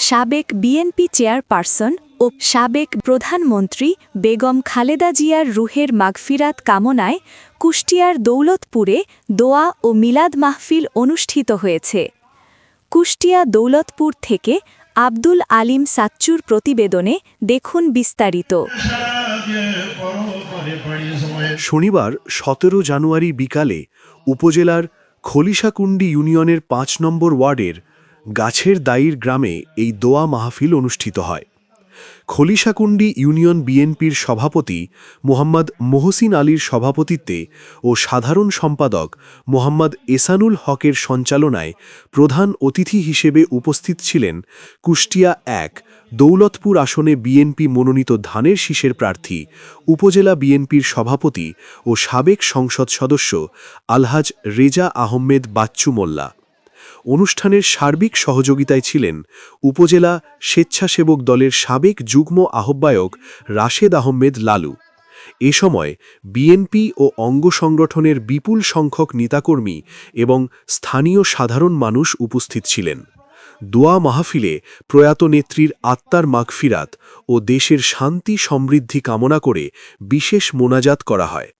সাবেক BNP chairperson ও সাবেক প্রধানমন্ত্রী বেগম খালেদা জিয়ার রুহের মাগফিরাত কামনায় কুষ্টিয়ার দৌলতপুরে দোয়া ও মিলাদ মাহফিল অনুষ্ঠিত হয়েছে। কুষ্টিয়া দৌলতপুর থেকে আব্দুল আলিম সাচ্চুর প্রতিবেদনে দেখুন বিস্তারিত। শনিবার সতেরো জানুয়ারি বিকালে উপজেলার খলিশাকুণ্ডি ইউনিয়নের পাঁচ নম্বর ওয়ার্ডের গাছের দায়ীর গ্রামে এই দোয়া মাহফিল অনুষ্ঠিত হয়। খলিশাকুণ্ডি ইউনিয়ন বিএনপির সভাপতি মোহাম্মদ মোহসিন আলীর সভাপতিত্বে ও সাধারণ সম্পাদক মোহাম্মদ এসানুল হকের সঞ্চালনায় প্রধান অতিথি হিসেবে উপস্থিত ছিলেন কুষ্টিয়া এক দৌলতপুর আসনে বিএনপি মনোনীত ধানের শীষের প্রার্থী, উপজেলা বিএনপির সভাপতি ও সাবেক সংসদ সদস্য আলহাজ রেজা আহমেদ বাচ্চু মোল্লা। অনুষ্ঠানের সার্বিক সহযোগিতায় ছিলেন উপজেলা স্বেচ্ছাসেবক দলের সাবেক যুগ্ম আহ্বায়ক রাশেদ আহমেদ লালু। এ সময় বিএনপি ও অঙ্গ সংগঠনের বিপুল সংখ্যক নেতাকর্মী এবং স্থানীয় সাধারণ মানুষ উপস্থিত ছিলেন। দোয়া মাহফিলে প্রয়াত নেত্রীর আত্মার মাগফিরাত ও দেশের শান্তি সমৃদ্ধি কামনা করে বিশেষ মোনাজাত করা হয়।